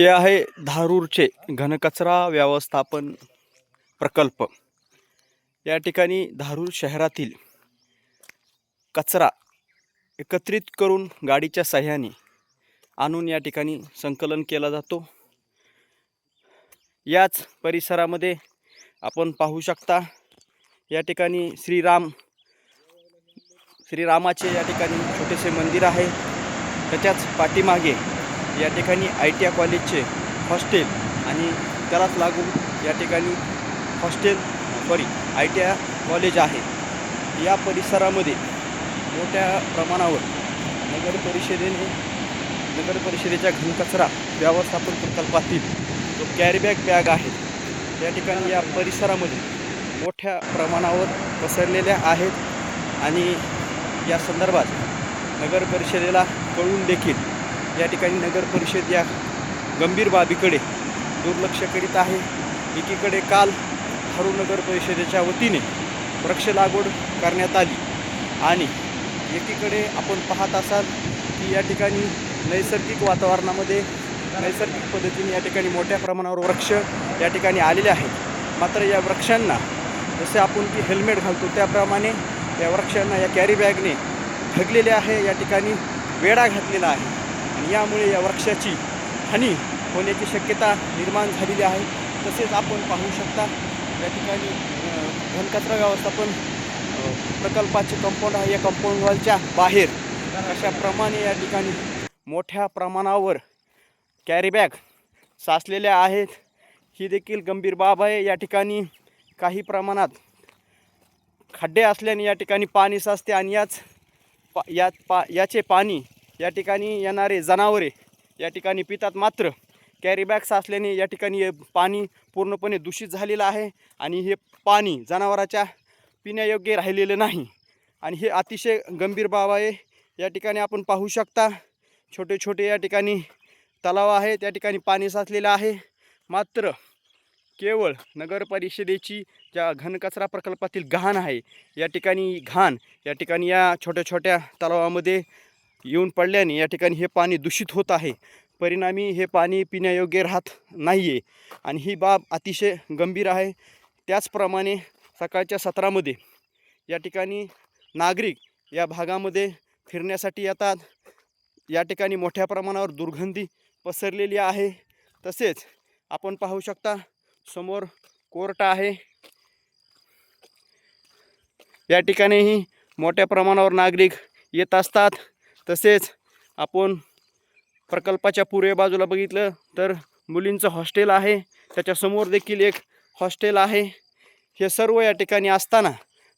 हे आहे धारूरचे घनकचरा व्यवस्थापन प्रकल्प. या ठिकाणी धारूर शहरातील कचरा एकत्रित करून गाडीच्या सहाय्याने आणून या ठिकाणी संकलन केला जातो. याच परिसरामध्ये आपण पाहू शकता या ठिकाणी श्रीराम श्रीरामाचे या ठिकाणी छोटेसे मंदिर आहे. त्याच्याच पाठीमागे या ठिकाणी आय टी आय कॉलेजचे हॉस्टेल आणि त्यालाच लागून या ठिकाणी hostel sorry I T I college आहे. या परिसरामध्ये मोठ्या प्रमाणावर नगर परिषदेने नगर परिषदेच्या घनकचरा व्यवस्थापन प्रकल्पातील जो कॅरीबॅग बॅग आहे या ठिकाणी या परिसरामध्ये मोठ्या प्रमाणावर पसरलेल्या आहेत. आणि या संदर्भात नगर परिषदेला कळून देखील या ठिकाणी नगर परिषद या गंभीर बाबीकडे दुर्लक्ष करीत आहे. एकीकडे काल थरू नगर परिषदेच्या वतीने वृक्ष लागवड करण्यात आली. आणि एकीकडे आपण पाहत असाल की या ठिकाणी नैसर्गिक वातावरणामध्ये नैसर्गिक पद्धतीने या ठिकाणी मोठ्या प्रमाणावर वृक्ष या ठिकाणी आलेले आहेत. मात्र या वृक्षांना जसे आपण की हेल्मेट घालतो त्याप्रमाणे या वृक्षांना या कॅरी बॅगने ठगलेले आहे. या ठिकाणी वेढा घातलेला आहे. यामुळे या वृक्षाची हानी होण्याची शक्यता निर्माण झालेली आहे. तसेच आपण पाहू शकता या ठिकाणी घनकचरा व्यवस्थापन प्रकल्पाचे कंपाऊंड आहे. या कंपाऊंड वॉलच्या बाहेर अशाप्रमाणे या ठिकाणी मोठ्या प्रमाणावर कॅरीबॅग साचलेल्या आहेत. ही देखील गंभीर बाब आहे. या ठिकाणी काही प्रमाणात खड्डे असल्याने या ठिकाणी पाणी साचते आणि याच पा यात पा याचे पाणी या ठिकाणी येणारे जनावरे या ठिकाणी पितात मात्र. कॅरीबॅग असल्याने या ठिकाणी हे पाणी पूर्णपणे दूषित झालेलं आहे आणि हे पाणी जनावराच्या पिण्यायोग्य राहिलेलं नाही. आणि हे अतिशय गंभीर बाब आहे. या ठिकाणी आपण पाहू शकता छोटे छोटे या ठिकाणी तलाव आहे त्या ठिकाणी पाणी साचलेलं आहे. मात्र केवळ नगर परिषदेची ज्या घनकचरा प्रकल्पातील घाण आहे या ठिकाणी घाण या ठिकाणी या छोट्या छोट्या तलावामध्ये येऊन पडल्याने या ठिकाणी हे पाणी दूषित होत आहे. परिणामी हे पाणी पिण्यायोग्य राहत नाही आहे आणि ही बाब अतिशय गंभीर आहे. त्याचप्रमाणे सकाळच्या सत्रामध्ये या ठिकाणी नागरिक या भागामध्ये फिरण्यासाठी येतात. या ठिकाणी मोठ्या प्रमाणावर दुर्गंधी पसरलेली आहे. तसेच आपण पाहू शकता समोर कोर्ट आहे. या ठिकाणीही मोठ्या प्रमाणावर नागरिक येत असतात. तसेच आपण प्रकल्पाच्या पूर्व बाजूला बघितलं तर मुलींचं हॉस्टेल आहे. त्याच्यासमोर देखील एक हॉस्टेल आहे. हे सर्व या ठिकाणी असताना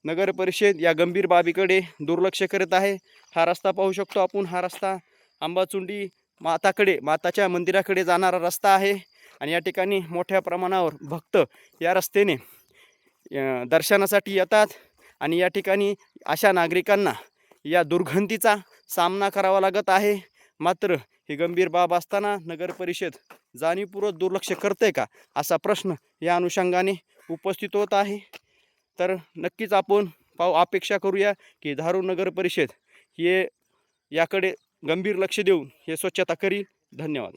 नगर परिषद या गंभीर बाबीकडे दुर्लक्ष करत आहे. हा रस्ता पाहू शकतो आपण. हा रस्ता आंबाचुंडी माताकडे माताच्या मंदिराकडे जाणारा रस्ता आहे. आणि या ठिकाणी मोठ्या प्रमाणावर भक्त या रस्त्याने दर्शनासाठी येतात. आणि या ठिकाणी अशा नागरिकांना या दुर्गंधीचा सामना करावा लागत आहे. मात्र ही गंभीर बाब असताना नगर परिषद जाणीवपूर्वक दुर्लक्ष करते का असा प्रश्न या अनुषंगाने उपस्थित होत आहे. तर नक्कीच आपण पाहू अपेक्षा करूया की धारू नगर परिषद हे याकडे गंभीर लक्ष देऊन हे स्वच्छता करील. धन्यवाद.